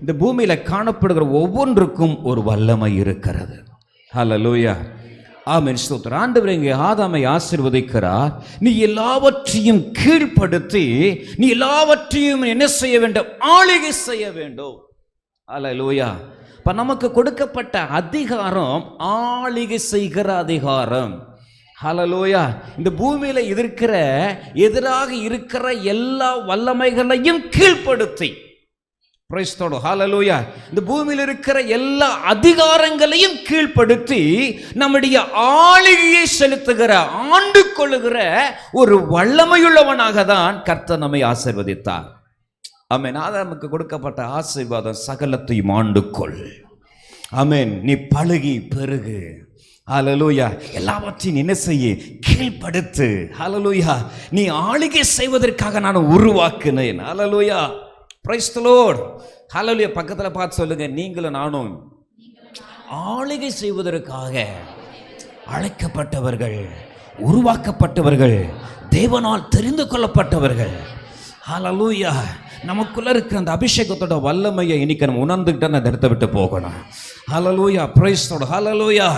இந்த பூமியில காணப்படுகிற ஒவ்வொன்றுக்கும் ஒரு வல்லமை இருக்கிறது. ஹalleluya ஆமென். ஸ்தோத்திரம். ஆண்டவர் இங்கே ஆதாமை ஆசீர்வதிக்கிறார். நீ எல்லாவற்றையும் கீழ்ப்படுத்தி நீ எல்லாவற்றையும் என்ன செய்ய வேண்டும்? ஆளுகை செய்ய வேண்டும். ஹalleluya இப்ப நமக்கு கொடுக்கப்பட்ட அதிகாரம் ஆளுகை செய்கிற அதிகாரம். ஹalleluya இந்த பூமியில இருக்கிற எதிராக இருக்கிற எல்லா வல்லமைகளையும் கீழ்ப்படுத்தி. பிரைஸ்தோடு ஹாலலூயா இந்த பூமியில் இருக்கிற எல்லா அதிகாரங்களையும் கீழ்ப்படுத்தி நம்முடைய ஆளுகையை செலுத்துகிற ஆண்டு கொள்ளுகிற ஒரு வல்லமையுள்ளவனாக தான் கர்த்தர் நம்மை ஆசீர்வதித்தார். ஆமென் ஆதாமுக்கு கொடுக்கப்பட்ட ஆசீர்வாதம் சகலத்தையும் ஆண்டு கொள் ஆமென் நீ பழகி பெருகு. ஹலலூயா எல்லாவற்றையும் என்ன செய்ய? கீழ்ப்படுத்து. ஹலலூயா நீ ஆளுகை செய்வதற்காக நான் உருவாக்குனேன். ஹலலூயா பிரைஸ்தலோட் ஹலோலிய பக்கத்தில் பார்த்து சொல்லுங்க. நீங்களும் நானும் ஆளுகை செய்வதற்காக அழைக்கப்பட்டவர்கள் உருவாக்கப்பட்டவர்கள் தேவனால் தெரிந்து கொள்ளப்பட்டவர்கள். ஹலலூயா நமக்குள்ள இருக்கிற அந்த அபிஷேகத்தோட வல்லமையை இன்னைக்கு நம்ம உணர்ந்துக்கிட்டு அந்த இடத்த விட்டு போகணும். Hallelujah பிரைஸ்தோட hallelujah